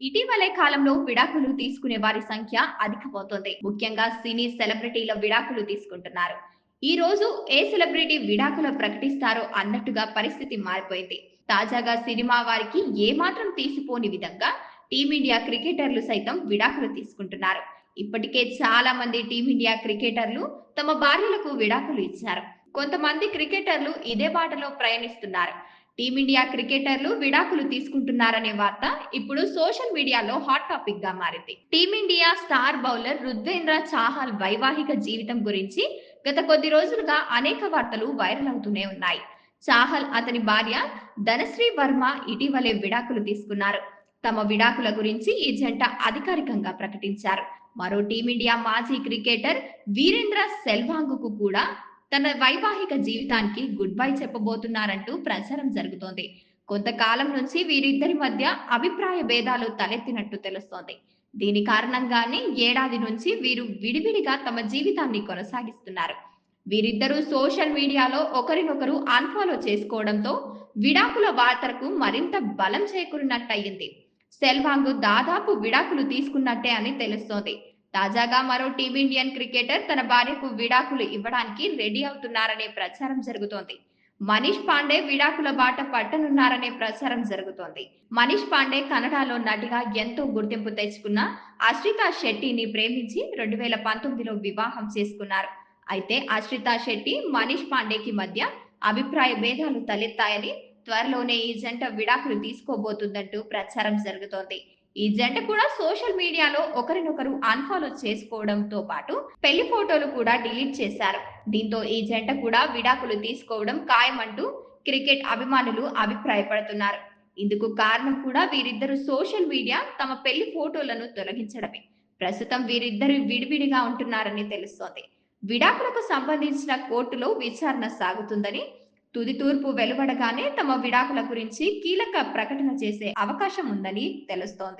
ఇటీవలే కాలంలో విడాకులు తీసుకునే వారి సంఖ్య అధికమవుతోంది. ముఖ్యంగా సినీ సెలబ్రిటీల విడాకులు తీసుకుంటున్నారు. ఈ రోజు ఏ సెలబ్రిటీ విడాకులు ప్రకటిస్తారో అన్నట్టుగా పరిస్థితి మారిపోయింది. తాజాగా సినిమా వారికి ఏమాత్రం తీసిపోని విధంగా టీమిండియా క్రికెటర్లు సైతం విడాకులు తీసుకుంటున్నారు. ఇప్పటికే చాలా మంది టీమిండియా క్రికెటర్లు తమ భార్యలకు విడాకులు ఇచ్చారు. కొంతమంది క్రికెటర్లు ఇదే బాటలో ప్రయాణిస్తున్నారు. టీమిండియా క్రికెటర్లు విడాకులు తీసుకుంటున్నారనే వార్త ఇప్పుడు సోషల్ మీడియాలో హాట్ టాపిక్గా మారింది. Team India star bowler Yuzvendra Chahal వైవాహిక జీవితం గురించి గత కొద్ది రోజులుగా అనేక వార్తలు వైరల్ అవుతూనే ఉన్నాయి. చాహల్ అతని భార్య ధనశ్రీ వర్మ ఇటీవలే విడాకులు తీసుకున్నారు. తమ విడాకుల గురించి ఈ జంట అధికారికంగా ప్రకటించారు. మరో టీమిండియా మాజీ క్రికెటర్ వీరేంద్ర సెల్వాంగ్కు కూడా తన వైవాహిక జీవితానికి గుడ్ బై చెప్పబోతున్నారంటూ ప్రచారం జరుగుతోంది. కొంతకాలం నుంచి వీరిద్దరి మధ్య అభిప్రాయ భేదాలు తలెత్తినట్టు తెలుస్తోంది. దీని కారణంగానే ఏడాది నుంచి వీరు విడివిడిగా తమ జీవితాన్ని కొనసాగిస్తున్నారు. వీరిద్దరూ సోషల్ మీడియాలో ఒకరినొకరు అన్ఫాలో చేసుకోవడంతో విడాకుల వార్తలకు మరింత బలం చేకూరినట్టయింది. సెల్వాంగ్ దాదాపు విడాకులు తీసుకున్నట్టే అని తెలుస్తోంది. తాజాగా మరో టీమిండియన్ క్రికెటర్ తన భార్యకు విడాకులు ఇవ్వడానికి రెడీ అవుతున్నారనే ప్రచారం జరుగుతోంది. మనీష్ పాండే విడాకుల బాట పట్టనున్నారనే ప్రచారం జరుగుతోంది. మనీష్ పాండే కన్నడలో నటిగా ఎంతో గుర్తింపు తెచ్చుకున్న అశ్రిత శెట్టిని ప్రేమించి రెండు వేల పంతొమ్మిదిలో వివాహం చేసుకున్నారు. అయితే అశ్రిత శెట్టి మనీష్ పాండేకి మధ్య అభిప్రాయ భేదాలు తలెత్తాయని త్వరలోనే ఈ జంట విడాకులు తీసుకోబోతుందంటూ ప్రచారం జరుగుతోంది. ఈ జంట కూడా సోషల్ మీడియాలో ఒకరినొకరు అన్ఫాలో చేసుకోవడంతో పాటు పెళ్ళి ఫోటోలు కూడా డిలీట్ చేశారు. దీంతో ఈ జంట కూడా విడాకులు తీసుకోవడం ఖాయమంటూ క్రికెట్ అభిమానులు అభిప్రాయపడుతున్నారు. ఇందుకు కారణం కూడా వీరిద్దరు సోషల్ మీడియా తమ పెళ్ళి ఫోటోలను తొలగించడమే. ప్రస్తుతం వీరిద్దరు విడివిడిగా ఉంటున్నారని తెలుస్తోంది. విడాకులకు సంబంధించిన కోర్టులో విచారణ సాగుతుందని తుది తూర్పు వెలువడగానే తమ విడాకుల గురించి కీలక ప్రకటన చేసే అవకాశం ఉందని తెలుస్తోంది.